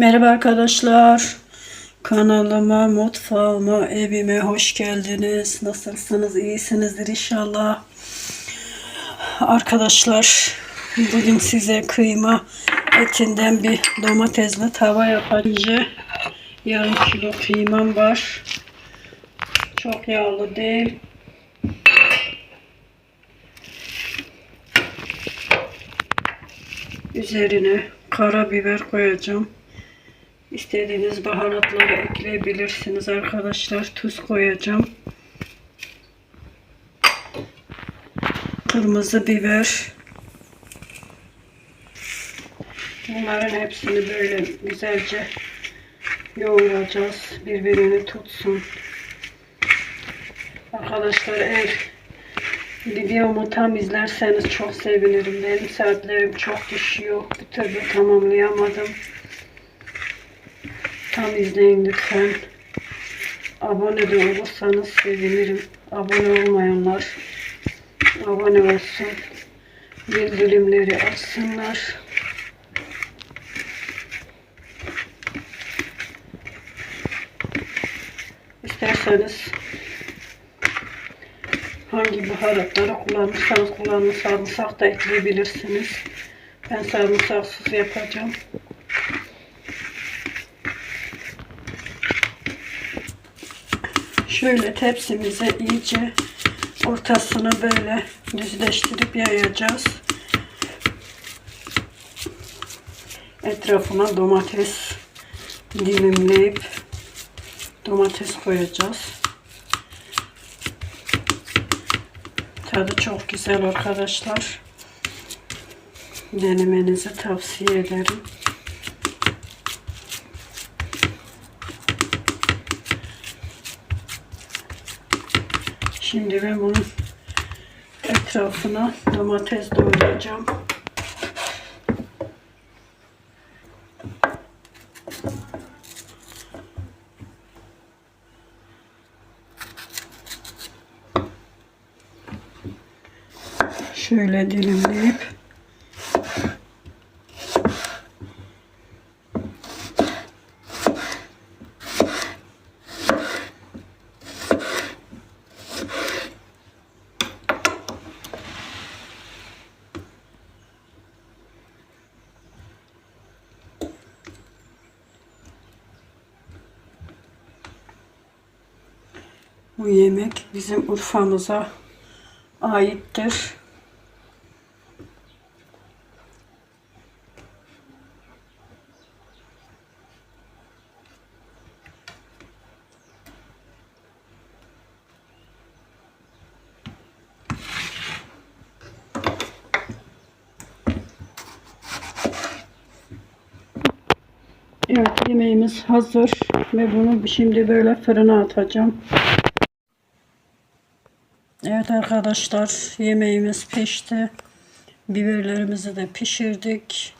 Merhaba arkadaşlar. Kanalıma, mutfağıma, evime hoş geldiniz. Nasılsınız? İyisinizdir inşallah. Arkadaşlar, bugün size kıyma etinden bir domatesli tava yapacağım. Yarım kilo kıymam var. Çok yağlı değil. Üzerine karabiber koyacağım. İstediğiniz baharatları ekleyebilirsiniz arkadaşlar. Tuz koyacağım. Kırmızı biber. Bunların hepsini böyle güzelce yoğuracağız. Birbirini tutsun. Arkadaşlar eğer videomu tam izlerseniz çok sevinirim. Benim saatlerim çok düşüyor. Bir türlü tamamlayamadım. Tam izleyin lütfen. Abone de olursanız sevinirim. Abone olmayanlar abone olsun. Bildirimleri açsınlar. İsterseniz hangi baharatları kullanırsanız kullanın. Sarımsak da ekleyebilirsiniz. Ben sarımsaksız yapacağım. Şöyle tepsimize iyice ortasını böyle düzleştirip yayacağız. Etrafına domates dilimleyip domates koyacağız. Tadı çok güzel arkadaşlar. Denemenizi tavsiye ederim. Şimdi ben bunun etrafına domates doğrayacağım. Şöyle dilimleyip Bu yemek bizim Urfa'mıza aittir. Evet yemeğimiz hazır ve bunu şimdi böyle fırına atacağım. Evet arkadaşlar yemeğimiz pişti. Biberlerimizi de pişirdik.